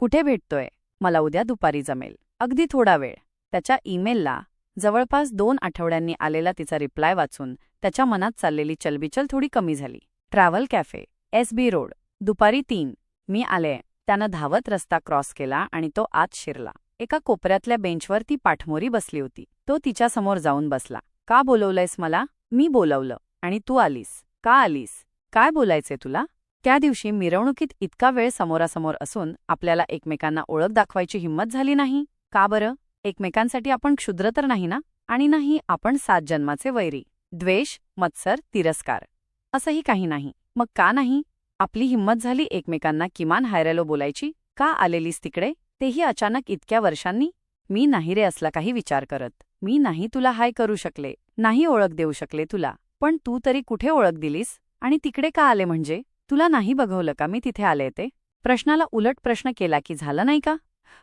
कुठे भेटतोय? मला उद्या दुपारी जमेल. अगदी थोडा वेळ. त्याच्या ईमेलला जवळपास दोन आठवड्यांनी आलेला तिचा रिप्लाय वाचून त्याच्या मनात चाललेली चलबिचल थोडी कमी झाली. Travel cafe S B road. दुपारी तीन. मी आले. त्यानं धावत रस्ता क्रॉस केला आणि तो आत शिरला. एका कोपऱ्यातल्या बेंचवर ती पाठमोरी बसली होती. तो तिच्यासमोर जाऊन बसला. का बोलवलंयस मला? मी बोलवलं. आणि तू आलीस. का आलीस? काय बोलायचे तुला? त्या दिवशी मिरवणुकीत इतका वेळ समोरासमोर असून आपल्याला एकमेकांना ओळख दाखवायची हिंमत झाली नाही. का बरं? एकमेकांसाठी आपण क्षुद्र तर नाही ना? आणि नाही आपण सात जन्माचे वैरी. द्वेष मत्सर तिरस्कार. असंही काही नाही. मग का नाही? आपली हिंमत झाली एकमेकांना किमान हायरेलो बोलायची? का आलेलीस तिकडे? तेही अचानक इतक्या वर्षांनी? मी नाही रे असला काही विचार करत. मी नाही तुला हाय करू शकले. नाही ओळख देऊ शकले तुला. पण तू तरी कुठे ओळख दिलीस? आणि तिकडे का आले म्हणजे? तुला नाही बघवलं का? मी तिथे आले ते. प्रश्नाला उलट प्रश्न केला की झालं नाही का?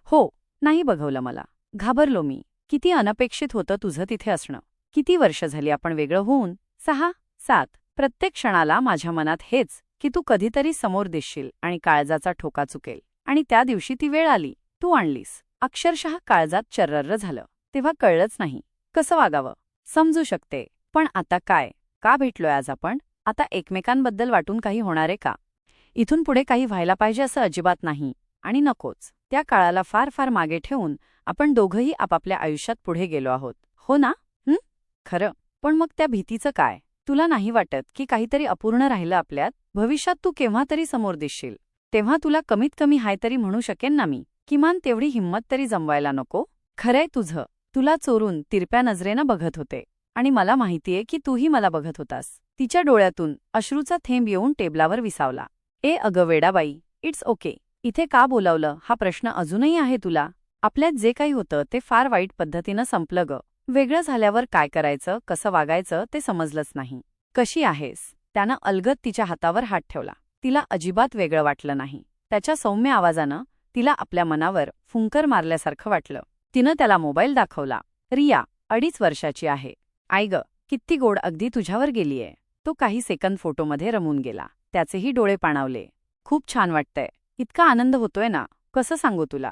हो नाही बघवलं मला. घाबरलो मी. किती अनपेक्षित होतं तुझं तिथे असणं. किती वर्ष झाली आपण वेगळं होऊन? सहा सात. प्रत्येक क्षणाला माझ्या मनात हेच की तू कधीतरी समोर दिसशील आणि काळजाचा ठोका चुकेल. आणि त्या दिवशी ती वेळ आली. तू आणलीस. अक्षरशः काळजात चर्रर्र झालं. तेव्हा कळलंच नाही. कसं वागावं? समजू शकते. पण आता काय? का भेटलोय आज आपण? आता एकमेकांबद्दल वाटून काही होणारे का? इथून पुढे काही व्हायला पाहिजे असं अजिबात नाही. आणि नकोच. त्या काळाला फार फार मागे ठेवून आपण दोघंही आपापल्या आयुष्यात पुढे गेलो आहोत. हो ना? हं? खरं. पण मग त्या भीतीचं काय? तुला नाही वाटत की काहीतरी अपूर्ण राहिलं आपल्यात? भविष्यात तू केव्हा तरी समोर दिसशील. तेव्हा तुला कमीत कमी हाय तरी म्हणू शकेन ना मी. किमान तेवढी हिंमत तरी जमवायला नको. खरंय तुझं. तुला चोरून तिरप्या नजरेनं बघत होते. आणि मला माहितीये की तूही मला बघत होतास. तिच्या डोळ्यातून अश्रूचा थेंब येऊन टेबलावर विसावला. ए अगं वेडाबाई इट्स ओके. इथे का बोलावलं? हा प्रश्न अजूनही आहे तुला. आपल्यात जे काही होतं ते फार वाईट पद्धतीनं संपलं ग. वेगळं झाल्यावर काय करायचं कसं वागायचं ते समजलंच नाही. कशी आहेस? त्यानं अलगत तिच्या हातावर हात ठेवला. तिला अजिबात वेगळं वाटलं नाही. त्याच्या सौम्य आवाजानं तिला आपल्या मनावर फुंकर मारल्यासारखं वाटलं. तिनं त्याला मोबाईल दाखवला. रिया अडीच वर्षाची आहे. आई ग किती गोड अगदी तुझ्यावर गेलीये. तो काही सेकंद फोटोमध्ये रमून गेला. त्याचेही डोळे पाणावले. खूप छान वाटतंय. इतका आनंद होतोय ना? कसं सांगू तुला?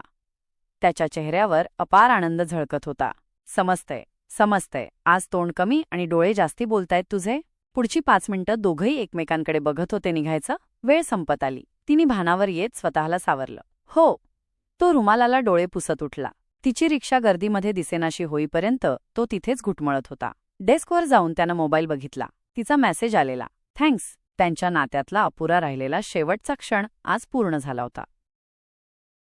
त्याच्या चेहऱ्यावर अपार आनंद झळकत होता. समजतंय समजतंय. आज तोंड कमी आणि डोळे जास्ती बोलतायत तुझे? पुढची पाच मिनिटं दोघंही एकमेकांकडे बघत होते निघायचं. वेळ संपत आली. तिने भानावर येत स्वतःला सावरलं. हो. तो रुमालाला डोळे पुसत उठला. तिची रिक्षा गर्दीमध्ये दिसेनाशी होईपर्यंत तो तिथेच घुटमळत होता. डेस्कवर जाऊन त्यानं मोबाईल बघितला. तिचा मेसेज आलेला. थँक्स. त्यांच्या नात्यातला अपुरा राहिलेला शेवटचा क्षण आज पूर्ण झाला होता.